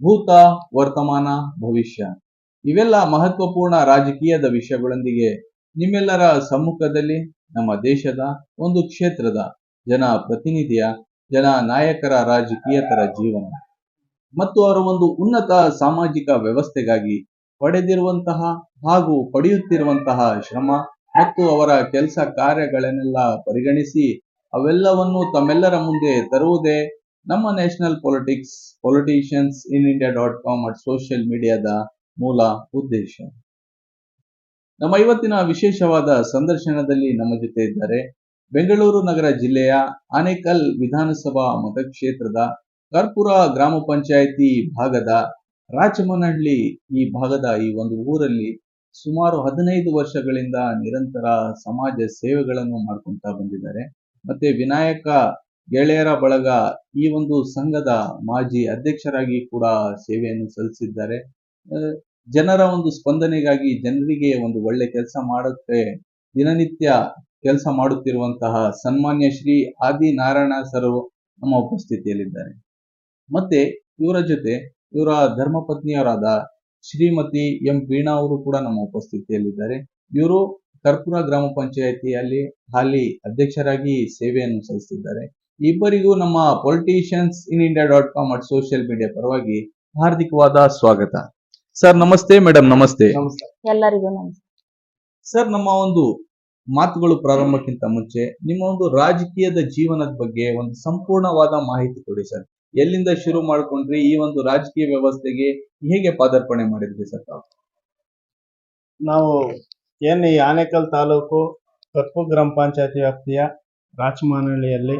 ಭೂತ, ವರ್ತಮಾನ, ಭವಿಷ್ಯ ಇವೆಲ್ಲ ಮಹತ್ವಪೂರ್ಣ ರಾಜಕೀಯದ ವಿಷಯಗಳೊಂದಿಗೆ ನಿಮ್ಮೆಲ್ಲರ ಸಮ್ಮುಖದಲ್ಲಿ ನಮ್ಮ ದೇಶದ ಒಂದು ಕ್ಷೇತ್ರದ ಜನ ಪ್ರತಿನಿಧಿಯ, ಜನ ನಾಯಕರ ರಾಜಕೀಯತರ ಜೀವನ. ಮತ್ತು ಅವರ ಒಂದು ಉನ್ನತ ಸಾಮಾಜಿಕ ವ್ಯವಸ್ಥೆಗಾಗಿ ಪಡೆದಿರುವಂತಹ ಹಾಗೂ ಪಡೆಯುತ್ತಿರುವಂತಹ ಶ್ರಮ ಮತ್ತು ಅವರ ಕೆಲಸ ಕಾರ್ಯಗಳನ್ನೆಲ್ಲ ಪರಿಗಣಿಸಿ ಅವೆಲ್ಲವನ್ನು ತಮ್ಮೆಲ್ಲರ ಮುಂದೆ ತರುವುದೇ ನಮ್ಮ national politics politicians in India dot com at social ಮೀಡಿಯಾದ ಮೂಲ ಉದ್ದೇಶ. ನಮ್ಮ ಇವತ್ತಿನ ವಿಶೇಷವಾದ ಸಂದರ್ಶನದಲ್ಲಿ ನಮ್ಮ ಜೊತೆ ಇದ್ದಾರೆ ಬೆಂಗಳೂರು ನಗರ ಜಿಲ್ಲೆಯ ಆನೇಕಲ್ ವಿಧಾನಸಭಾ ಮತಕ್ಷೇತ್ರದ ಕರ್ಪುರ ಗ್ರಾಮ ಪಂಚಾಯಿತಿ ಭಾಗದ ರಾಚಮನಹಳ್ಳಿ ಈ ಭಾಗದ ಈ ಒಂದು ಊರಲ್ಲಿ ಸುಮಾರು ಹದಿನೈದು ವರ್ಷಗಳಿಂದ ನಿರಂತರ ಸಮಾಜ ಸೇವೆಗಳನ್ನು ಮಾಡ್ಕೊಂತ ಬಂದಿದ್ದಾರೆ. ಮತ್ತೆ ವಿನಾಯಕ ಗೆಳೆಯರ ಬಳಗ ಈ ಒಂದು ಸಂಘದ ಮಾಜಿ ಅಧ್ಯಕ್ಷರಾಗಿ ಕೂಡ ಸೇವೆಯನ್ನು ಸಲ್ಲಿಸಿದ್ದಾರೆ. ಜನರ ಒಂದು ಸ್ಪಂದನೆಗಾಗಿ ಜನರಿಗೆ ಒಂದು ಒಳ್ಳೆ ಕೆಲಸ ಮಾಡುತ್ತೆ, ದಿನನಿತ್ಯ ಕೆಲಸ ಮಾಡುತ್ತಿರುವಂತಹ ಸನ್ಮಾನ್ಯ ಶ್ರೀ ಆದಿ ನಾರಾಯಣ ಸರ್ ನಮ್ಮ ಉಪಸ್ಥಿತಿಯಲ್ಲಿದ್ದಾರೆ. ಮತ್ತೆ ಇವರ ಜೊತೆ ಇವರ ಧರ್ಮಪತ್ನಿಯವರಾದ ಶ್ರೀಮತಿ ಎಂ ವೀಣಾ ಅವರು ಕೂಡ ನಮ್ಮ ಉಪಸ್ಥಿತಿಯಲ್ಲಿದ್ದಾರೆ. ಇವರು ಕರ್ಪುರ ಗ್ರಾಮ ಪಂಚಾಯಿತಿಯಲ್ಲಿ ಹಾಲಿ ಅಧ್ಯಕ್ಷರಾಗಿ ಸೇವೆಯನ್ನು ಸಲ್ಲಿಸಿದ್ದಾರೆ. ಇಬ್ಬರಿಗೂ ನಮ್ಮ politicians in India dot com at social media ಪರವಾಗಿ ಹಾರ್ದಿಕವಾದ ಸ್ವಾಗತ. ಸರ್ ನಮಸ್ತೆ ಮೇಡಮ್ ನಮಸ್ತೆ. ಎಲ್ಲರಿಗೂ ನಮಸ್ತೆ. ಸರ್ ನಮ್ಮ ಒಂದು ಮಾತುಗಳು ಪ್ರಾರಂಭಕ್ಕಿಂತ ಮುಂಚೆ ನಿಮ್ಮ ಒಂದು ರಾಜಕೀಯದ ಜೀವನದ ಬಗ್ಗೆ ಒಂದು ಸಂಪೂರ್ಣವಾದ ಮಾಹಿತಿ ಕೊಡಿ ಸರ್ ಎಲ್ಲಿಂದ ಶುರು ಮಾಡ್ಕೊಂಡ್ರಿ? ಈ ಒಂದು ರಾಜಕೀಯ ವ್ಯವಸ್ಥೆಗೆ ಹೇಗೆ ಪಾದಾರ್ಪಣೆ ಮಾಡಿದ್ರಿ ಸರ್ ತಾವು ನಾವು ಏನು ಈ ಆನೇಕಲ್ ತಾಲೂಕು ಕಪ್ಪು ಗ್ರಾಮ ಪಂಚಾಯತಿ ವ್ಯಾಪ್ತಿಯ ರಾಚಮಾನಹಳ್ಳಿಯಲ್ಲಿ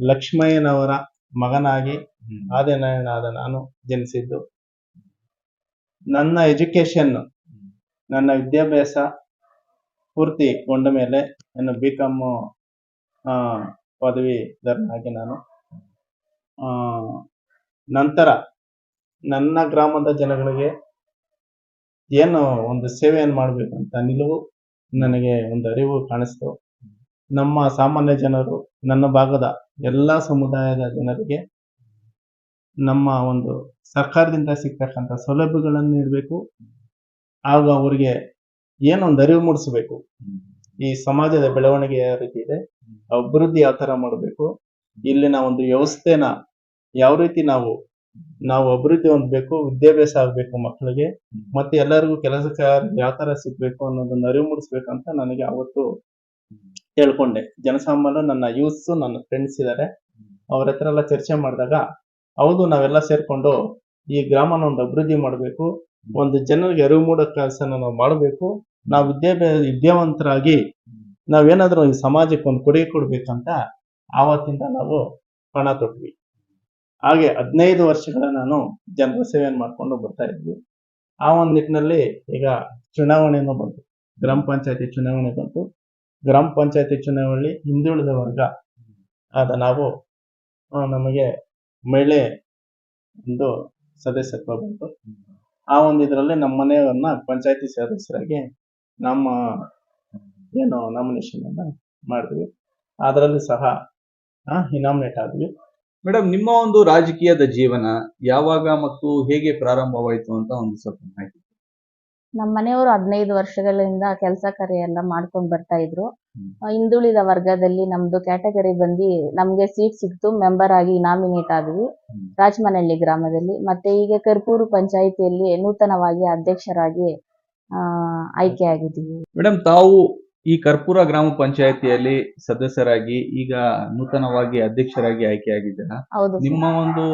ಲಕ್ಷ್ಮಯ್ಯನವರ ಮಗನಾಗಿ ಆದಿನಾರಾಯಣನಾದ ನಾನು ಜನಿಸಿದ್ದು. ನನ್ನ ಎಜುಕೇಶನ್ ನನ್ನ ವಿದ್ಯಾಭ್ಯಾಸ ಪೂರ್ತಿಗೊಂಡ ಮೇಲೆ ನಾನು ಬಿ ಕಾಮ್ ಪದವೀಧರನಾಗಿ ನಾನು. ಆ, ನಂತರ ನನ್ನ ಗ್ರಾಮದ ಜನಗಳಿಗೆ ಏನು ಒಂದು ಸೇವೆಯನ್ನು ಮಾಡಬೇಕು ಅಂತ ನಿಲುವು ನನಗೆ ಒಂದು ಅರಿವು ಕಾಣಿಸ್ತು. ನಮ್ಮ ಸಾಮಾನ್ಯ ಜನರು ನನ್ನ ಭಾಗದ ಎಲ್ಲ ಸಮುದಾಯದ ಜನರಿಗೆ ನಮ್ಮ ಒಂದು ಸರ್ಕಾರದಿಂದ ಸಿಗ್ತಕ್ಕಂಥ ಸೌಲಭ್ಯಗಳನ್ನು ನೀಡಬೇಕು. ಆಗ ಅವರಿಗೆ ಏನೊಂದು ಅರಿವು ಮೂಡಿಸಬೇಕು. ಈ ಸಮಾಜದ ಬೆಳವಣಿಗೆ ಯಾವ ರೀತಿ ಇದೆ, ಅಭಿವೃದ್ಧಿ ಯಾವ ತರ ಮಾಡಬೇಕು, ಇಲ್ಲಿನ ಒಂದು ವ್ಯವಸ್ಥೆನ ಯಾವ ರೀತಿ ನಾವು ನಾವು ಅಭಿವೃದ್ಧಿ ಹೊಂದಬೇಕು, ವಿದ್ಯಾಭ್ಯಾಸ ಆಗಬೇಕು ಮಕ್ಕಳಿಗೆ, ಮತ್ತೆ ಎಲ್ಲರಿಗೂ ಕೆಲಸ ಯಾವ ತರ ಸಿಗಬೇಕು ಅನ್ನೋದನ್ನ ಅರಿವು ಮೂಡಿಸ್ಬೇಕಂತ ನನಗೆ ಅವತ್ತು ಹೇಳ್ಕೊಂಡೆ ಜನಸಾಮಾನ್ಯ ನನ್ನ ಯೂತ್ಸು ನನ್ನ ಫ್ರೆಂಡ್ಸ್ ಇದ್ದಾರೆ ಅವ್ರ ಹತ್ರ ಎಲ್ಲ ಚರ್ಚೆ ಮಾಡಿದಾಗ ಹೌದು ನಾವೆಲ್ಲ ಸೇರ್ಕೊಂಡು ಈ ಗ್ರಾಮನ ಒಂದು ಅಭಿವೃದ್ಧಿ ಮಾಡಬೇಕು. ಒಂದು ಜನರಿಗೆ ಅರಿವು ಮೂಡೋ ಕೆಲಸನ ನಾವು ಮಾಡಬೇಕು. ನಾವು ವಿದ್ಯಾಭ್ಯಾಸ ವಿದ್ಯಾವಂತರಾಗಿ ನಾವೇನಾದ್ರೂ ಈ ಸಮಾಜಕ್ಕೆ ಒಂದು ಕೊಡುಗೆ ಕೊಡ್ಬೇಕಂತ ಆವತ್ತಿಂದ ನಾವು ಪಣ ತೊಟ್ವಿ. ಹಾಗೆ ಹದಿನೈದು ವರ್ಷಗಳ ನಾನು ಜನರ ಸೇವೆಯನ್ನು ಮಾಡ್ಕೊಂಡು ಬರ್ತಾ ಇದ್ವಿ. ಆ ಒಂದು ನಿಟ್ಟಿನಲ್ಲಿ ಈಗ ಚುನಾವಣೆನೂ ಬಂತು. ಗ್ರಾಮ ಪಂಚಾಯತಿ ಚುನಾವಣೆ ಬಂತು. ಗ್ರಾಮ ಪಂಚಾಯತಿ ಚುನಾವಣೆಯಲ್ಲಿ ಹಿಂದುಳಿದ ವರ್ಗ. ಆದ ನಾವು ನಮಗೆ ಮಹಿಳೆ ಒಂದು ಸದಸ್ಯತ್ವ ಬಂತು. ಆ ಒಂದು ಇದರಲ್ಲಿ ನಮ್ಮ ಮನೆಯವ್ರನ್ನ ಪಂಚಾಯತಿ ಸದಸ್ಯರಾಗಿ ನಮ್ಮ, ಏನು ನಾಮಿನೇಷನ್ ಅನ್ನ ಮಾಡಿದ್ವಿ. ಅದರಲ್ಲಿ ಸಹ ಇನಾಮಿನೇಟ್ ಆದ್ವಿ. ಮೇಡಮ್ ನಿಮ್ಮ ಒಂದು ರಾಜಕೀಯದ ಜೀವನ ಯಾವಾಗ ಮತ್ತು ಹೇಗೆ ಪ್ರಾರಂಭವಾಯಿತು ಅಂತ ಒಂದು ಸ್ವಲ್ಪ ಮಾಹಿತಿ ನಮ್ಮ ಮನೆಯವರು ಹದಿನೈದು ವರ್ಷಗಳಿಂದ ಕೆಲಸ ಕಾರ್ಯ ಎಲ್ಲ ಮಾಡ್ಕೊಂಡು ಬರ್ತಾ ಇದ್ರು. ಹಿಂದುಳಿದ ವರ್ಗದಲ್ಲಿ ನಮ್ದು ಕ್ಯಾಟಗರಿ ಬಂದು ನಮ್ಗೆ ಸೀಟ್ ಸಿಕ್ತು ಮೆಂಬರ್ ಆಗಿ ನಾಮಿನೇಟ್ ಆದ್ವಿ. ರಾಜಮನಹಳ್ಳಿ ಗ್ರಾಮದಲ್ಲಿ. ಮತ್ತೆ ಈಗ ಕರ್ಪೂರು ಪಂಚಾಯಿತಿಯಲ್ಲಿ ನೂತನವಾಗಿ ಅಧ್ಯಕ್ಷರಾಗಿ ಆಯ್ಕೆ ಆಗಿದ್ದೀವಿ. ಮೇಡಮ್ ತಾವು ಈ ಕರ್ಪೂರ ಗ್ರಾಮ ಪಂಚಾಯತಿಯಲ್ಲಿ ಸದಸ್ಯರಾಗಿ ಈಗ ನೂತನವಾಗಿ ಅಧ್ಯಕ್ಷರಾಗಿ ಆಯ್ಕೆಯಾಗಿದ್ದೀರಾ ಹೌದು ನಿಮ್ಮ ಒಂದು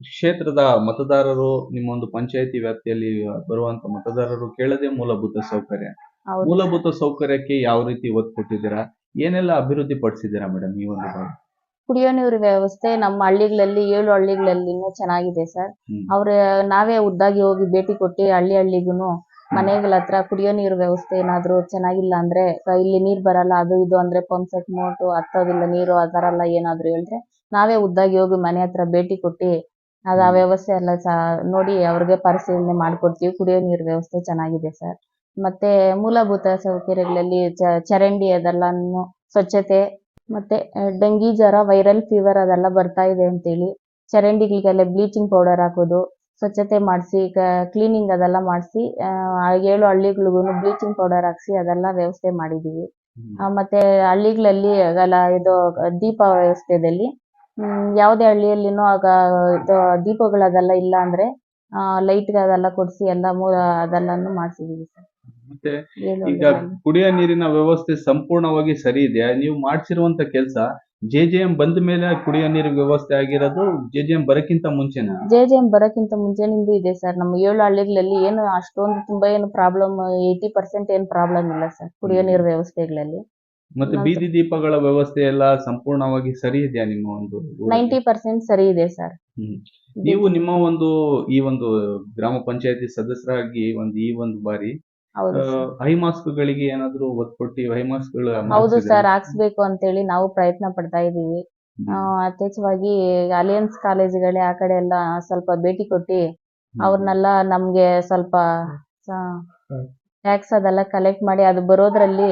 ಕ್ಷೇತ್ರದ ಮತದಾರರು ನಿಮ್ಮ ಒಂದು ಪಂಚಾಯತಿ ವ್ಯಾಪ್ತಿಯಲ್ಲಿ ಬರುವಂತ ಮತದಾರರು ಕೇಳದೆ ಮೂಲಭೂತ ಸೌಕರ್ಯ. ಹೌದು. ಮೂಲಭೂತ ಸೌಕರ್ಯಕ್ಕೆ ಯಾವ ರೀತಿ ಒತ್ತು ಕೊಟ್ಟಿದ್ದೀರಾ? ಏನೆಲ್ಲ ಅಭಿವೃದ್ಧಿ ಪಡಿಸಿದ್ದೀರಾ ಮೇಡಮ್ ಈ ಒಂದು ಭಾಗ? ಕುಡಿಯೋ ನೀರು ವ್ಯವಸ್ಥೆ ನಮ್ಮ ಹಳ್ಳಿಗಳಲ್ಲಿ ಏಳು ಹಳ್ಳಿಗಳಲ್ಲಿನೂ ಚೆನ್ನಾಗಿದೆ ಸರ್. ಹ್ಮ್. ಅವ್ರ ನಾವೇ ಉದ್ದಾಗಿ ಹೋಗಿ ಭೇಟಿ ಕೊಟ್ಟು ಹಳ್ಳಿ ಹಳ್ಳಿಗೂನು ಮನೆಗಳ ಹತ್ರ ಕುಡಿಯೋ ನೀರು ವ್ಯವಸ್ಥೆ ಏನಾದ್ರು ಚೆನ್ನಾಗಿಲ್ಲ ಅಂದ್ರೆ ಕ- ಇಲ್ಲಿ ನೀರ್ ಬರಲ್ಲ ಅದು ಇದು ಅಂದ್ರೆ ಪಂಪ್ ಸೆಟ್ ಮೋಟು ಹತ್ತೋದಿಲ್ಲ ನೀರು ಆ ಥರ ಎಲ್ಲ ಏನಾದ್ರು ಹೇಳಿದ್ರೆ ನಾವೇ ಉದ್ದಾಗಿ ಹೋಗಿ ಮನೆ ಹತ್ರ ಭೇಟಿ ಕೊಟ್ಟು ಅದು ಆ ವ್ಯವಸ್ಥೆ ಎಲ್ಲ ನೋಡಿ ಅವ್ರಿಗೆ ಪರಿಶೀಲನೆ ಮಾಡ್ಕೊಡ್ತೀವಿ ಕುಡಿಯೋ ನೀರು ವ್ಯವಸ್ಥೆ ಚೆನ್ನಾಗಿದೆ ಸರ್. ಮತ್ತೆ ಮೂಲಭೂತ ಸೌಕರ್ಯಗಳಲ್ಲಿ ಚ- ಚರಂಡಿ ಅದೆಲ್ಲಾನು ಸ್ವಚ್ಛತೆ ಮತ್ತೆ ಡೆಂಗಿ ಜ್ವರ ವೈರಲ್ ಫೀವರ್ ಅದೆಲ್ಲ ಬರ್ತಾ ಇದೆ ಅಂತೇಳಿ ಚರಂಡಿಗಳಿಗೆಲ್ಲ ಬ್ಲೀಚಿಂಗ್ ಪೌಡರ್ ಹಾಕೋದು ಸ್ವಚ್ಛತೆ ಮಾಡಿಸಿ ಕ್ಲೀನಿಂಗ್ ಅದೆಲ್ಲ ಮಾಡಿಸಿ ಏಳು ಹಳ್ಳಿಗಳಿಗೂ ಬ್ಲೀಚಿಂಗ್ ಪೌಡರ್ ಹಾಕಿಸಿ ಅದೆಲ್ಲ ವ್ಯವಸ್ಥೆ ಮಾಡಿದೀವಿ ಮತ್ತೆ ಹಳ್ಳಿಗಳಲ್ಲಿ ಆಗಲ್ಲ ಇದು ದೀಪ ವ್ಯವಸ್ಥೆದಲ್ಲಿ ಯಾವುದೇ ಹಳ್ಳಿಯಲ್ಲಿನೂ ಆಗ ಇದು ದೀಪಗಳು ಅದೆಲ್ಲ ಇಲ್ಲ ಅಂದ್ರೆ ಲೈಟ್ ಅದೆಲ್ಲ ಕೊಡಿಸಿ ಎಲ್ಲ ಮೂಲ ಅದೆಲ್ಲಾನು ಮಾಡಿಸಿದೀವಿ ಸರ್. ಮತ್ತೆ ಈಗ. ಕುಡಿಯೋ ನೀರಿನ ವ್ಯವಸ್ಥೆ ಸಂಪೂರ್ಣವಾಗಿ ಸರಿ ಇದೆಯಾ? ನೀವು ಮಾಡ್ಸಿರುವಂತ ಕೆಲಸ ಜೆ ಜೆ ಎಂ ಬಂದ ಮೇಲೆ ಕುಡಿಯೋ ನೀರಿನ ವ್ಯವಸ್ಥೆ ಆಗಿರೋದು ಜೆ ಜೆ ಎಂ ಬರಕ್ಕಿಂತ ಮುಂಚೆನಾ? ಜೆ ಜೆ ಎಂ ಬರೋಕ್ಕಿಂತ ಮುಂಚೆನಿಂದ ಇದೆ ಸರ್. ನಮ್ಮ ಏಳು ಹಳ್ಳಿಗಳಲ್ಲಿ ಏನು ಅಷ್ಟೊಂದು ತುಂಬಾ ಏನು ಪ್ರಾಬ್ಲಮ್ ಏಯ್ಟಿ ಪರ್ಸೆಂಟ್ ಏನು ಪ್ರಾಬ್ಲಮ್ ಇಲ್ಲ ಸರ್ ಕುಡಿಯೋ ನೀರು ವ್ಯವಸ್ಥೆಗಳಲ್ಲಿ. ಮತ್ತೆ ಬೀದಿ ದೀಪಗಳ ವ್ಯವಸ್ಥೆ ಎಲ್ಲ ಸಂಪೂರ್ಣವಾಗಿ ಸರಿ ಇದೆಯಾ ನಿಮ್ಮ ಒಂದು? ನೈಂಟಿ ಪರ್ಸೆಂಟ್ ಸರಿ ಇದೆ ಸರ್ ಹ್ಮ್. ನೀವು ನಿಮ್ಮ ಒಂದು ಈ ಒಂದು ಗ್ರಾಮ ಪಂಚಾಯತಿ ಸದಸ್ಯರಾಗಿ ಒಂದು ಈ ಒಂದು ಬಾರಿ ಹೌದು ಮಾಸ್ಕ್ ಗಳಿಗೆ ಏನಾದ್ರು ಒತ್ತು ಕೊಟ್ಟು ಹೈ ಗಳು ಹೌದು ಸರ್ ಹಾಕ್ಸ್ಬೇಕು ಅಂತೇಳಿ ನಾವು ಪ್ರಯತ್ನ ಪಡ್ತಾ ಇದೀವಿ ಆ, ಯಥೇಚ್ಛವಾಗಿ ಅಲಿಯನ್ಸ್ ಕಾಲೇಜುಗಳೇ ಆ ಕಡೆ ಎಲ್ಲ ಸ್ವಲ್ಪ ಭೇಟಿ ಕೊಟ್ಟಿ ಅವ್ರನ್ನೆಲ್ಲ ನಮ್ಗೆ ಸ್ವಲ್ಪ ಟ್ಯಾಕ್ಸ್ ಅದೆಲ್ಲ ಕಲೆಕ್ಟ್ ಮಾಡಿ ಅದು ಬರೋದ್ರಲ್ಲಿ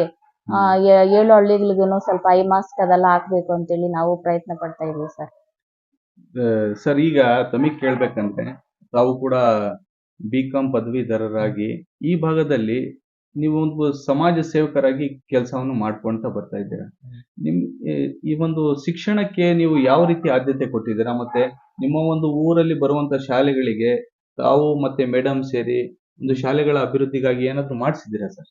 ಏಳು ಹಳ್ಳಿಗಳಿಗೂ ಸ್ವಲ್ಪ ಐ ಮಾಸ್ಕ್ ಅದೆಲ್ಲ ಹಾಕ್ಬೇಕು ಅಂತೇಳಿ ನಾವು ಪ್ರಯತ್ನ ಪಡ್ತಾ ಇದೀವಿ ಸರ್. ಸರ್, ಈಗ ತಮಿಗ್ ಕೇಳ್ಬೇಕಂದ್ರೆ ತಾವು ಕೂಡ ಬಿ ಕಾಂ ಪದವೀಧರರಾಗಿ ಈ ಭಾಗದಲ್ಲಿ ನೀವು ಒಂದು ಸಮಾಜ ಸೇವಕರಾಗಿ ಕೆಲಸವನ್ನು ಮಾಡ್ಕೊಂತ ಬರ್ತಾ ಇದ್ದೀರಾ? ನಿಮ್ ಈ ಒಂದು ಶಿಕ್ಷಣಕ್ಕೆ ನೀವು ಯಾವ ರೀತಿ ಆದ್ಯತೆ ಕೊಟ್ಟಿದ್ದೀರಾ? ಮತ್ತೆ ನಿಮ್ಮ ಒಂದು ಊರಲ್ಲಿ ಬರುವಂತ ಶಾಲೆಗಳಿಗೆ ತಾವು ಮತ್ತೆ ಮೇಡಮ್ ಸೇರಿ ಒಂದು ಶಾಲೆಗಳ ಅಭಿವೃದ್ಧಿಗಾಗಿ ಏನಾದ್ರು ಮಾಡಿಸಿದ್ದೀರಾ ಸರ್?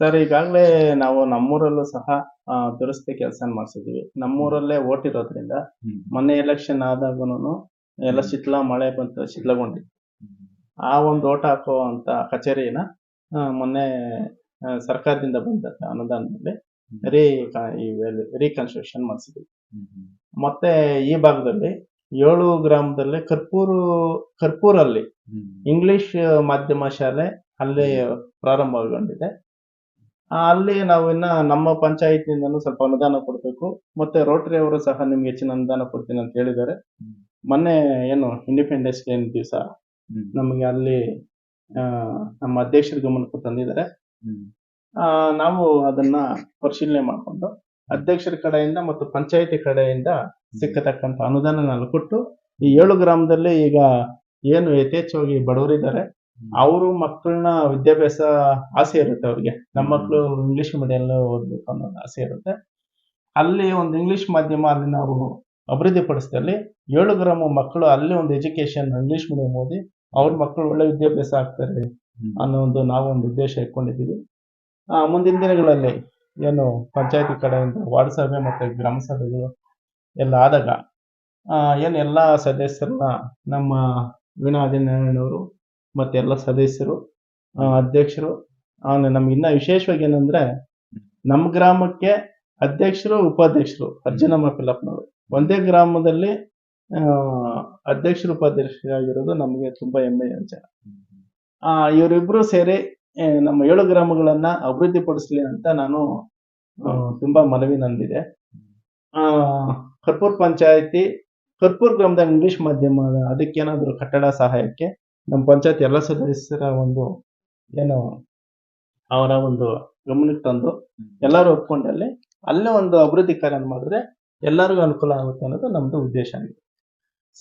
ಸರ್ ಈಗಾಗಲೇ ನಾವು ನಮ್ಮೂರಲ್ಲೂ ಸಹ ಆ, ದುರಸ್ತಿ ಕೆಲಸ ಮಾಡಿಸಿದ್ವಿ. ನಮ್ಮೂರಲ್ಲೇ ಓಟ್ ಇರೋದ್ರಿಂದ ಮೊನ್ನೆ ಎಲೆಕ್ಷನ್ ಆದಾಗೂನು ಎಲ್ಲ ಶಿಥಿಲ ಮಳೆ ಬಂತು ಶಿಥಿಲಗೊಂಡಿತ್ತು. ಆ ಒಂದು ಓಟ್ ಹಾಕೋ ಅಂತ ಕಚೇರಿನ ಆ, ಮೊನ್ನೆ ಆ, ಸರ್ಕಾರದಿಂದ ಬಂದ ಅನುದಾನದಲ್ಲಿ ರೀ ರೀಕನ್ಸ್ಟ್ರಕ್ಷನ್ ಮಾಡಿಸಿದ್ವಿ. ಮತ್ತೆ ಈ ಭಾಗದಲ್ಲಿ ಏಳು ಗ್ರಾಮದಲ್ಲಿ ಕರ್ಪೂರು ಕರ್ಪೂರಲ್ಲಿ ಇಂಗ್ಲಿಷ್ ಮಾಧ್ಯಮ ಶಾಲೆ ಅಲ್ಲಿ ಪ್ರಾರಂಭಗೊಂಡಿದೆ. ಅಲ್ಲಿ ನಾವು ಇನ್ನ ನಮ್ಮ ಪಂಚಾಯತ್ನಿಂದನೂ ಸ್ವಲ್ಪ ಅನುದಾನ ಕೊಡಬೇಕು. ಮತ್ತೆ ರೋಟರಿ ಅವರು ಸಹ ನಿಮ್ಗೆ ಹೆಚ್ಚಿನ ಅನುದಾನ ಕೊಡ್ತೀನಿ ಅಂತ ಹೇಳಿದ್ದಾರೆ. ಮೊನ್ನೆ ಏನು ಇಂಡಿಪೆಂಡೆನ್ಸ್ ಡೇ ದಿವಸ ನಮಗೆ ಅಲ್ಲಿ ನಮ್ಮ ಅಧ್ಯಕ್ಷರ ಗಮನಕ್ಕೆ ತಂದಿದ್ದಾರೆ. ನಾವು ಅದನ್ನ ಪರಿಶೀಲನೆ ಮಾಡಿಕೊಂಡು ಅಧ್ಯಕ್ಷರ ಕಡೆಯಿಂದ ಮತ್ತು ಪಂಚಾಯತಿ ಕಡೆಯಿಂದ ಸಿಕ್ಕತಕ್ಕಂತ ಅನುದಾನ ಕೊಟ್ಟು ಈ ಏಳು ಗ್ರಾಮದಲ್ಲಿ ಈಗ ಏನು ಯಥೇಚ್ಛವಾಗಿ ಬಡವರಿದ್ದಾರೆ ಅವರು ಮಕ್ಕಳನ್ನ ವಿದ್ಯಾಭ್ಯಾಸ ಆಸೆ ಇರುತ್ತೆ ಅವ್ರಿಗೆ. ನಮ್ಮ ಮಕ್ಕಳು ಇಂಗ್ಲಿಷ್ ಮೀಡಿಯಂ ಓದ್ಬೇಕು ಅನ್ನೋ ಆಸೆ ಇರುತ್ತೆ. ಅಲ್ಲಿ ಒಂದು ಇಂಗ್ಲಿಷ್ ಮಾಧ್ಯಮ ಅಲ್ಲಿ ನಾವು ಅಭಿವೃದ್ಧಿ ಪಡಿಸಿದಲ್ಲಿ ಏಳು ಗ್ರಾಮ ಮಕ್ಕಳು ಅಲ್ಲಿ ಒಂದು ಎಜುಕೇಶನ್ ಇಂಗ್ಲಿಷ್ ಮೀಡಿಯಂ ಓದಿ ಅವ್ರ ಮಕ್ಕಳು ಒಳ್ಳೆ ವಿದ್ಯಾಭ್ಯಾಸ ಆಗ್ತಾರೆ ಅನ್ನೋ ಒಂದು ನಾವು ಒಂದು ಉದ್ದೇಶ ಇಟ್ಕೊಂಡಿದ್ದೀವಿ. ಮುಂದಿನ ದಿನಗಳಲ್ಲಿ ಏನು ಪಂಚಾಯತಿ ಕಡೆಯಿಂದ ವಾರ್ಡ್ ಸಭೆ ಮತ್ತು ಗ್ರಾಮ ಸಭೆಗಳು ಎಲ್ಲ ಆದಾಗ ಏನು ಎಲ್ಲ ಸದಸ್ಯರನ್ನ ನಮ್ಮ ವೀಣಾ ಆದಿನಾರಾಯಣವರು ಮತ್ತು ಎಲ್ಲ ಸದಸ್ಯರು ಅಧ್ಯಕ್ಷರು ಆಮೇಲೆ ನಮ್ಗೆ ಇನ್ನ ವಿಶೇಷವಾಗಿ ಏನಂದ್ರೆ ನಮ್ಮ ಗ್ರಾಮಕ್ಕೆ ಅಧ್ಯಕ್ಷರು, ಉಪಾಧ್ಯಕ್ಷರು ಅರ್ಜುನಮ್ಮ ಪಿಲ್ಲಪ್ಪನವರು ಒಂದೇ ಗ್ರಾಮದಲ್ಲಿ ಅಧ್ಯಕ್ಷರು ಉಪಾಧ್ಯಕ್ಷರಾಗಿರೋದು ನಮಗೆ ತುಂಬಾ ಹೆಮ್ಮೆಯ ವಿಚಾರ. ಆ, ಇವರಿಬ್ರು ಸೇರಿ ನಮ್ಮ ಏಳು ಗ್ರಾಮಗಳನ್ನ ಅಭಿವೃದ್ಧಿ ಪಡಿಸ್ಲಿ ಅಂತ ನಾನು ತುಂಬಾ ಮನವಿ ನಂದಿದೆ. ಆ, ಕರ್ಪೂರ್ ಪಂಚಾಯತಿ, ಕರ್ಪೂರ್ ಗ್ರಾಮದ ಇಂಗ್ಲಿಷ್ ಮಾಧ್ಯಮ ಅದಕ್ಕೇನಾದ್ರೂ ಕಟ್ಟಡ ಸಹಾಯಕ್ಕೆ ನಮ್ಮ ಪಂಚಾಯತ್ ಎಲ್ಲ ಸದಸ್ಯರ ಒಂದು ಏನು ಅವರ ಒಂದು ಗಮನಕ್ಕೆ ತಂದು ಎಲ್ಲರೂ ಒಪ್ಕೊಂಡಲ್ಲಿ ಅಲ್ಲೇ ಒಂದು ಅಭಿವೃದ್ಧಿ ಕಾರ್ಯ ಮಾಡಿದ್ರೆ ಎಲ್ಲರಿಗೂ ಅನುಕೂಲ ಆಗುತ್ತೆ ಅನ್ನೋದು ನಮ್ದು ಉದ್ದೇಶ ಆಗಿದೆ.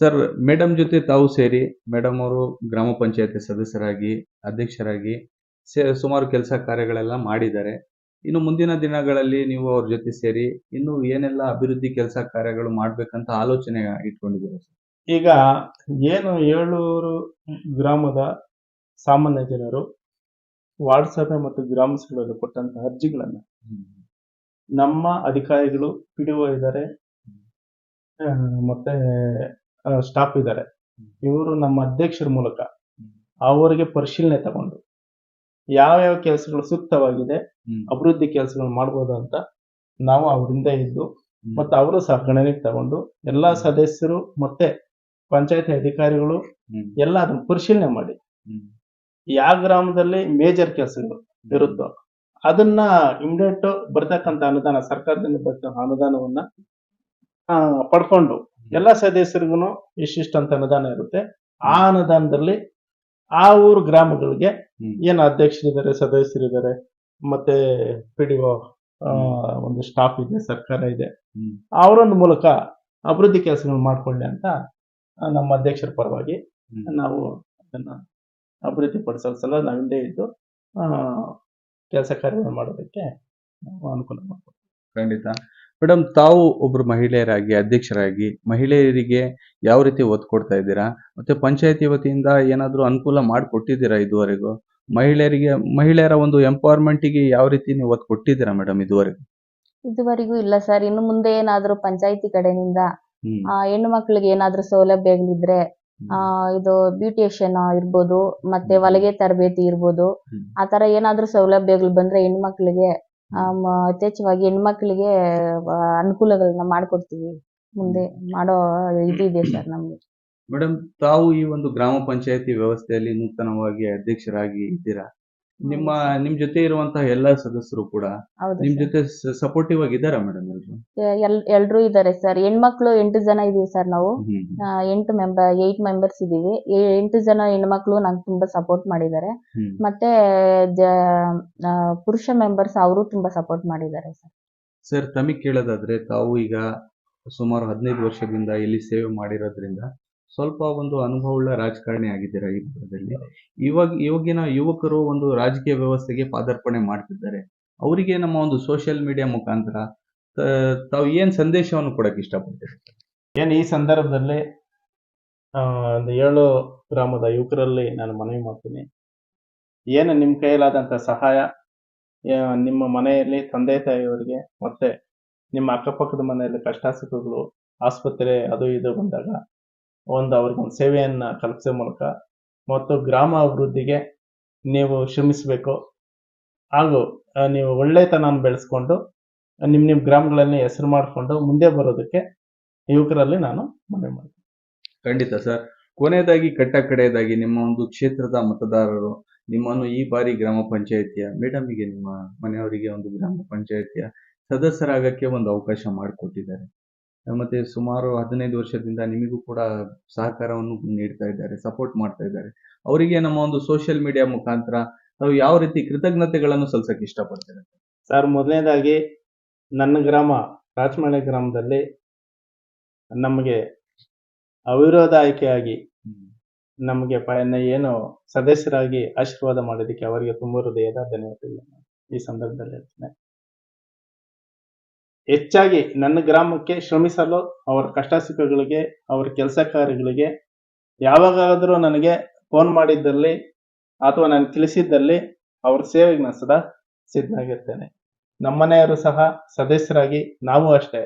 ಸರ್, ಮೇಡಮ್ ಜೊತೆ ತಾವು ಸೇರಿ, ಮೇಡಮ್ ಅವರು ಗ್ರಾಮ ಪಂಚಾಯತಿ ಸದಸ್ಯರಾಗಿ, ಅಧ್ಯಕ್ಷರಾಗಿ ಸುಮಾರು ಕೆಲಸ ಕಾರ್ಯಗಳೆಲ್ಲ ಮಾಡಿದ್ದಾರೆ. ಇನ್ನು ಮುಂದಿನ ದಿನಗಳಲ್ಲಿ ನೀವು ಅವ್ರ ಜೊತೆ ಸೇರಿ, ಇನ್ನು ಏನೆಲ್ಲ ಅಭಿವೃದ್ಧಿ ಕೆಲಸ ಕಾರ್ಯಗಳು ಮಾಡ್ಬೇಕಂತ ಆಲೋಚನೆ ಇಟ್ಕೊಂಡಿದ್ದೀರಾ ಸರ್? ಈಗ ಏನು ಏಳೂರು ಗ್ರಾಮದ ಸಾಮಾನ್ಯ ಜನರು ವಾರ್ಡ್ ಸಭೆ ಮತ್ತು ಗ್ರಾಮ ಸಭೆಯಲ್ಲಿ ಕೊಟ್ಟಂತ ಅರ್ಜಿಗಳನ್ನು ನಮ್ಮ ಅಧಿಕಾರಿಗಳು ಪಿಡಿಒ ಇದ್ದಾರೆ ಮತ್ತೆ ಸ್ಟಾಫ್ ಇದ್ದಾರೆ. ಇವರು ನಮ್ಮ ಅಧ್ಯಕ್ಷರ ಮೂಲಕ ಅವರಿಗೆ ಪರಿಶೀಲನೆ ತಗೊಂಡು ಯಾವ್ಯಾವ ಕೆಲಸಗಳು ಸೂಕ್ತವಾಗಿದೆ ಅಭಿವೃದ್ಧಿ ಕೆಲಸಗಳು ಮಾಡ್ಬೋದು ಅಂತ ನಾವು ಅವರಿಂದ ಇದ್ದು ಮತ್ತೆ ಅವರು ಸಹ ಗಣನೆಗೆ ತಗೊಂಡು ಎಲ್ಲಾ ಸದಸ್ಯರು ಮತ್ತೆ ಪಂಚಾಯತಿ ಅಧಿಕಾರಿಗಳು ಎಲ್ಲ ಅದನ್ನ ಪರಿಶೀಲನೆ ಮಾಡಿ. ಯಾವ ಗ್ರಾಮದಲ್ಲಿ ಮೇಜರ್ ಕೆಲಸಗಳು ಇರುತ್ತೋ ಅದನ್ನ ಇಮಿಡಿಯೇಟ್ ಬರ್ತಕ್ಕಂಥ ಅನುದಾನ ಸರ್ಕಾರದಿಂದ ಬರ್ತಕ್ಕಂಥ ಅನುದಾನವನ್ನ ಪಡ್ಕೊಂಡು ಎಲ್ಲಾ ಸದಸ್ಯರಿಗೂ ಇಷ್ಟಿಷ್ಟು ಅಂತ ಅನುದಾನ ಇರುತ್ತೆ. ಆ ಅನುದಾನದಲ್ಲಿ ಆ ಊರು ಗ್ರಾಮಗಳಿಗೆ. ಏನು ಅಧ್ಯಕ್ಷರಿದ್ದಾರೆ ಸದಸ್ಯರಿದ್ದಾರೆ ಮತ್ತೆ ಪಿ ಡಿ ಒ ಒಂದು ಸ್ಟಾಫ್ ಇದೆ ಸರ್ಕಾರ ಇದೆ. ಅವರೊಂದು ಮೂಲಕ ಅಭಿವೃದ್ಧಿ ಕೆಲಸಗಳು ಮಾಡ್ಕೊಳ್ಳಿ ಅಂತ ನಮ್ಮ ಅಧ್ಯಕ್ಷರ ಪರವಾಗಿ ನಾವು ಅದನ್ನ ಅಭಿವೃದ್ಧಿ ಪಡಿಸೋ ಸಲ ನಾವಿಂದೇ ಹಿಂದೆ ಇದ್ದು ಕೆಲಸ ಕಾರ್ಯಗಳು ಮಾಡೋದಕ್ಕೆ ನಾವು ಅನುಕೂಲ ಮಾಡ್ತೀವಿ ಖಂಡಿತ. ಮೇಡಮ್ ತಾವು ಒಬ್ರು ಮಹಿಳೆಯರಾಗಿ ಅಧ್ಯಕ್ಷರಾಗಿ ಮಹಿಳೆಯರಿಗೆ ಯಾವ ರೀತಿ ಒತ್ತು ಕೊಡ್ತಾ ಇದ್ದೀರಾ? ಮತ್ತೆ ಪಂಚಾಯತಿ ವತಿಯಿಂದ ಏನಾದರೂ ಅನುಕೂಲ ಮಾಡಿಕೊಟ್ಟಿದ್ದೀರಾ ಇದುವರೆಗೂ? ಮಹಿಳೆಯರಿಗೆ ಮಹಿಳೆಯರ ಒಂದು ಎಂಪವರ್ಮೆಂಟಿಗೆ ಯಾವ ರೀತಿ ನೀವು ಒತ್ತು ಕೊಟ್ಟಿದ್ದೀರಾ ಮೇಡಮ್ ಇದುವರೆಗೂ? ಇದುವರೆಗೂ ಇಲ್ಲ ಸರ್. ಇನ್ನು ಮುಂದೆ ಏನಾದರೂ ಪಂಚಾಯಿತಿ ಕಡೆಯಿಂದ ಹೆಣ್ಣು ಮಕ್ಳಿಗೆ ಏನಾದ್ರೂ ಸೌಲಭ್ಯಗಳಿದ್ರೆ ಆ ಇದು ಬ್ಯೂಟಿಷಿಯನ್ ಇರ್ಬೋದು ಮತ್ತೆ. ಹೊಲಿಗೆ ತರಬೇತಿ ಇರ್ಬೋದು ಆತರ ಆ ತರ ಏನಾದ್ರೂ ಸೌಲಭ್ಯಗಳು ಬಂದ್ರೆ ಹೆಣ್ಮಕ್ಳಿಗೆ ಆ, ಯಥೇಚ್ಛವಾಗಿ ಹೆಣ್ಮಕ್ಳಿಗೆ ಆ, ಅನುಕೂಲಗಳನ್ನ ಮಾಡ್ಕೊಡ್ತೀವಿ. ಮುಂದೆ ಮಾಡೋ ಇದಿದೆ ಸರ್ ನಮ್ಗೆ ಮೇಡಮ್ ತಾವು ಈ ಒಂದು ಗ್ರಾಮ ಪಂಚಾಯತಿ ವ್ಯವಸ್ಥೆಯಲ್ಲಿ ನೂತನವಾಗಿ ಅಧ್ಯಕ್ಷರಾಗಿ ಇದ್ದೀರಾ? ನಿಮ್ಮ ನಿಮ್ ಜೊತೆ ಇರುವಂತಹ ಎಲ್ಲಾ ಸದಸ್ಯರು ಕೂಡ ಹೌದು ನಿಮ್ ಜೊತೆ ಸಪೋರ್ಟಿವ್ ಆಗಿದ್ದಾರಾ ಮೇಡಮ್ ಎಲ್ರು? ಎಲ್ರು ಎಲ್ ಎಲ್ರೂ ಇದ್ದಾರೆ ಸರ್. ಹೆಣ್ಮಕ್ಳು ಎಂಟು ಜನ ಇದೀವಿ ಸರ್ ನಾವು. ಹ್ಮ್ ಆ, ಎಂಟು ಮೆಂಬರ್ ಏಟ್ ಮೆಂಬರ್ಸ್ ಇದೀವಿ. ಎಂಟು ಜನ ಹೆಣ್ಮಕ್ಳು ನಂಗೆ ತುಂಬಾ ಸಪೋರ್ಟ್ ಮಾಡಿದ್ದಾರೆ. ಹ್ಮ್. ಮತ್ತೆ ಜ ಆ, ಪುರುಷ ಮೆಂಬರ್ಸ್ ಅವರು ತುಂಬಾ ಸಪೋರ್ಟ್ ಮಾಡಿದ್ದಾರೆ ಸರ್. ಸರ್ ತಮಗೆ ಕೇಳೋದಾದ್ರೆ ತಾವು ಈಗ ಸುಮಾರು ಹದಿನೈದು ವರ್ಷದಿಂದ ಇಲ್ಲಿ ಸೇವೆ ಮಾಡಿರೋದ್ರಿಂದ ಸ್ವಲ್ಪ ಒಂದು ಅನುಭವವುಳ್ಳ ರಾಜಕಾರಣಿ ಆಗಿದ್ದೀರಾ ಈ ಭಾಗದಲ್ಲಿ ಇವಾಗ ಇವಾಗಿನ ಯುವಕರು ಒಂದು ರಾಜಕೀಯ ವ್ಯವಸ್ಥೆಗೆ ಪಾದಾರ್ಪಣೆ ಮಾಡ್ತಿದ್ದಾರೆ. ಅವರಿಗೆ ನಮ್ಮ ಒಂದು ಸೋಷಿಯಲ್ ಮೀಡಿಯಾ ಮುಖಾಂತರ ತಾವು ಏನ್ ಸಂದೇಶವನ್ನು ಕೊಡಕ್ಕೆ ಇಷ್ಟಪಡ್ತೀರಿ? ಏನು ಈ ಸಂದರ್ಭದಲ್ಲಿ ಆ, ಒಂದು ಏಳು ಗ್ರಾಮದ ಯುವಕರಲ್ಲಿ ನಾನು ಮನವಿ ಮಾಡ್ತೀನಿ. ಏನು ನಿಮ್ಮ ಕೈಯಲ್ಲಾದಂಥ ಸಹಾಯ ನಿಮ್ಮ ಮನೆಯಲ್ಲಿ ತಂದೆ ತಾಯಿಯವರಿಗೆ ಮತ್ತೆ ನಿಮ್ಮ ಅಕ್ಕಪಕ್ಕದ ಮನೆಯಲ್ಲಿ ಕಷ್ಟ ಸುಖಗಳು ಆಸ್ಪತ್ರೆ ಅದು ಇದು ಬಂದಾಗ ಒಂದು ಅವ್ರಿಗೆ ಒಂದು ಸೇವೆಯನ್ನು ಕಲ್ಪಿಸೋ ಮೂಲಕ ಮತ್ತು ಗ್ರಾಮ ಅಭಿವೃದ್ಧಿಗೆ ನೀವು ಶ್ರಮಿಸಬೇಕು. ಹಾಗೂ ನೀವು ಒಳ್ಳೆತನ ಬೆಳೆಸ್ಕೊಂಡು, ನಿಮ್ಮ ನಿಮ್ಮ ಗ್ರಾಮಗಳನ್ನು ಹೆಸರು ಮಾಡಿಕೊಂಡು ಮುಂದೆ ಬರೋದಕ್ಕೆ ಯುವಕರಲ್ಲಿ ನಾನು ಮನವಿ ಮಾಡ್ತೀನಿ. ಖಂಡಿತ ಸರ್. ಕೊನೆಯದಾಗಿ, ಕಟ್ಟ ಕಡೆಯದಾಗಿ ನಿಮ್ಮ ಒಂದು ಕ್ಷೇತ್ರದ ಮತದಾರರು, ನಿಮ್ಮನ್ನು ಈ ಬಾರಿ ಗ್ರಾಮ ಪಂಚಾಯಿತಿಯ ಮೇಡಮ್ಗೆ ನಿಮ್ಮ ಮನೆಯವರಿಗೆ ಒಂದು ಗ್ರಾಮ ಪಂಚಾಯಿತಿಯ ಸದಸ್ಯರಾಗಕ್ಕೆ ಒಂದು ಅವಕಾಶ ಮಾಡಿಕೊಟ್ಟಿದ್ದಾರೆ. ಮತ್ತೆ ಸುಮಾರು ಹದಿನೈದು ವರ್ಷದಿಂದ ನಿಮಗೂ ಕೂಡ ಸಹಕಾರವನ್ನು ನೀಡ್ತಾ ಇದ್ದಾರೆ ಸಪೋರ್ಟ್ ಮಾಡ್ತಾ ಇದ್ದಾರೆ. ಅವರಿಗೆ ನಮ್ಮ ಒಂದು ಸೋಷಿಯಲ್ ಮೀಡಿಯಾ ಮುಖಾಂತರ ನಾವು ಯಾವ ರೀತಿ ಕೃತಜ್ಞತೆಗಳನ್ನು ಸಲ್ಲಿಸಕ್ಕೆ ಇಷ್ಟಪಡ್ತೇವೆ ಸರ್ ಮೊದಲನೇದಾಗಿ ನನ್ನ ಗ್ರಾಮ ರಾಚಮಳೆ ಗ್ರಾಮದಲ್ಲಿ ನಮಗೆ ಅವಿರೋಧ ಆಯ್ಕೆಯಾಗಿ ನಮಗೆ ಏನು ಸದಸ್ಯರಾಗಿ ಆಶೀರ್ವಾದ ಮಾಡಿದ್ದಕ್ಕೆ ಅವರಿಗೆ ತುಂಬ ಹೃದಯದ ಧನ್ಯವಾದಗಳು. ಈ ಸಂದರ್ಭದಲ್ಲಿ ಹೇಳ್ತೇನೆ. ಹೆಚ್ಚಾಗಿ ನನ್ನ ಗ್ರಾಮಕ್ಕೆ ಶ್ರಮಿಸಲು ಅವರ ಕಷ್ಟ ಸುಖಗಳಿಗೆ ಅವರ ಕೆಲಸ ಕಾರ್ಯಗಳಿಗೆ ಯಾವಾಗಾದರೂ ನನಗೆ ಫೋನ್ ಮಾಡಿದ್ದಲ್ಲಿ ಅಥವಾ ನಾನು ತಿಳಿಸಿದ್ದಲ್ಲಿ ಅವ್ರ ಸೇವೆಗೆ ನಾನು ಸದಾ ಸಿದ್ಧನಾಗಿರ್ತೇನೆ. ನಮ್ಮನೆಯವರು ಸಹ ಸದಸ್ಯರಾಗಿ ನಾವು ಅಷ್ಟೇ.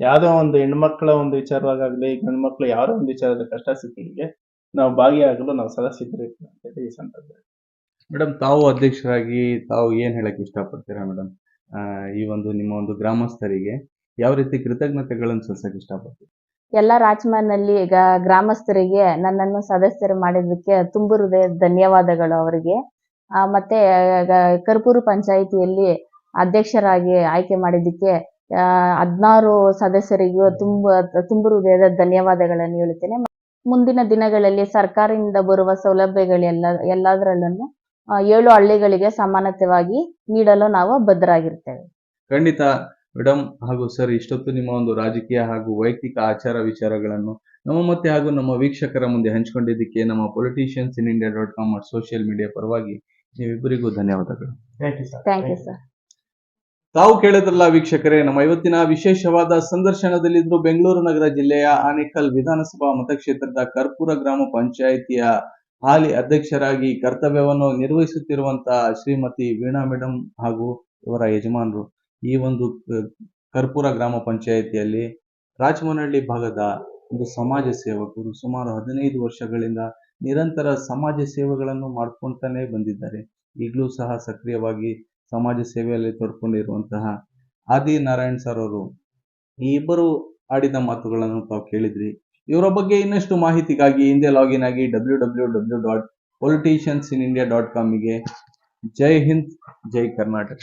ಯಾವುದೋ ಒಂದು ಹೆಣ್ಮಕ್ಳ ಒಂದು ವಿಚಾರವಾಗಲಿ ಗಂಡ್ಮಕ್ಳು ಯಾರೋ ಒಂದು ವಿಚಾರದ ಕಷ್ಟ ಸುಖಗಳಿಗೆ ನಾವು ಭಾಗಿಯಾಗಲು ನಾವು ಸದಾ ಸಿದ್ಧರಿರ್ತೀವಿ ಅಂತ ಹೇಳಿ ಈ ಸಂದರ್ಭದಲ್ಲಿ. ಮೇಡಮ್, ತಾವು ಅಧ್ಯಕ್ಷರಾಗಿ ತಾವು ಏನು ಹೇಳಕ್ಕೆ ಇಷ್ಟಪಡ್ತೀರಾ ಮೇಡಮ್? ಈ ಒಂದು ನಿಮ್ಮ ಒಂದು ಗ್ರಾಮಸ್ಥರಿಗೆ ಯಾವ ರೀತಿ ಕೃತಜ್ಞತೆಗಳನ್ನು ಸಲ್ಲಿಸಕ್ಕೆ ಇಷ್ಟಪಡ್ತೀವಿ ಎಲ್ಲ ರಾಜಮನೆಯಲ್ಲಿ ಈಗ ಗ್ರಾಮಸ್ಥರಿಗೆ ನನ್ನನ್ನು ಸದಸ್ಯರು ಮಾಡಿದ್ದಕ್ಕೆ ತುಂಬು ಹೃದಯದ ಧನ್ಯವಾದಗಳು ಅವರಿಗೆ. ಮತ್ತೆ ಕರ್ಪೂರು ಪಂಚಾಯಿತಿಯಲ್ಲಿ ಅಧ್ಯಕ್ಷರಾಗಿ ಆಯ್ಕೆ ಮಾಡಿದ್ದಕ್ಕೆ ಹದಿನಾರು ಸದಸ್ಯರಿಗೂ ತುಂಬ, ತುಂಬು ಹೃದಯದ ಧನ್ಯವಾದಗಳನ್ನು ಹೇಳುತ್ತೇನೆ. ಮುಂದಿನ ದಿನಗಳಲ್ಲಿ ಸರ್ಕಾರದಿಂದ ಬರುವ ಸೌಲಭ್ಯಗಳೆಲ್ಲ, ಎಲ್ಲದರಲ್ಲೂ ಏಳು ಹಳ್ಳಿಗಳಿಗೆ ಸಮಾನತೆವಾಗಿ ನೀಡಲು ನಾವು ಬದ್ಧರಾಗಿರ್ತೇವೆ. ಖಂಡಿತ ಮೇಡಮ್ ಹಾಗೂ ಸರ್ ಇಷ್ಟೊತ್ತು ನಿಮ್ಮ ಒಂದು ರಾಜಕೀಯ ಹಾಗೂ ವೈಯಕ್ತಿಕ ಆಚಾರ ವಿಚಾರಗಳನ್ನು ನಮ್ಮ ಮತ್ತೆ ಹಾಗೂ ನಮ್ಮ ವೀಕ್ಷಕರ ಮುಂದೆ ಹಂಚಿಕೊಂಡಿದ್ದಕ್ಕೆ ನಮ್ಮ politicians in India dot com social media ಪರವಾಗಿ ನೀವಿಬ್ಬರಿಗೂ ಧನ್ಯವಾದಗಳು. Thank you sir thank you sir ತಾವು ಕೇಳಿದ್ರಲ್ಲ ವೀಕ್ಷಕರೇ ನಮ್ಮ ಇವತ್ತಿನ ವಿಶೇಷವಾದ ಸಂದರ್ಶನದಲ್ಲಿದ್ರು ಬೆಂಗಳೂರು ನಗರ ಜಿಲ್ಲೆಯ ಆನೇಕಲ್ ವಿಧಾನಸಭಾ ಮತಕ್ಷೇತ್ರದ ಕರ್ಪೂರ ಗ್ರಾಮ ಪಂಚಾಯಿತಿಯ ಹಾಲಿ ಅಧ್ಯಕ್ಷರಾಗಿ ಕರ್ತವ್ಯವನ್ನು ನಿರ್ವಹಿಸುತ್ತಿರುವಂತಹ ಶ್ರೀಮತಿ ವೀಣಾ ಮೇಡಮ್ ಹಾಗೂ ಇವರ ಯಜಮಾನರು ಈ ಒಂದು ಕರ್ಪೂರ ಗ್ರಾಮ ಪಂಚಾಯಿತಿಯಲ್ಲಿ ರಾಜಮನಹಳ್ಳಿ ಭಾಗದ ಒಂದು ಸಮಾಜ ಸೇವಕರು ಸುಮಾರು ಹದಿನೈದು ವರ್ಷಗಳಿಂದ ನಿರಂತರ ಸಮಾಜ ಸೇವೆಗಳನ್ನು ಮಾಡ್ಕೊಂತಾನೆ ಬಂದಿದ್ದಾರೆ. ಈಗಲೂ ಸಹ ಸಕ್ರಿಯವಾಗಿ ಸಮಾಜ ಸೇವೆಯಲ್ಲಿ ತೊಡ್ಕೊಂಡಿರುವಂತಹ ಆದಿ ನಾರಾಯಣ್ ಸರ್ ಅವರು ಈ ಇಬ್ಬರು ಆಡಿದ ಮಾತುಗಳನ್ನು ತಾವು ಕೇಳಿದ್ರಿ. ಇವರ ಬಗ್ಗೆ ಇನ್ನಷ್ಟು ಮಾಹಿತಿಗಾಗಿ ಹಿಂದೆ ಲಾಗಿನ್ ಆಗಿ W W W dot politicians in India dot ಕಾಮಿಗೆ ಜೈ ಹಿಂದ್, ಜೈ ಕರ್ನಾಟಕ.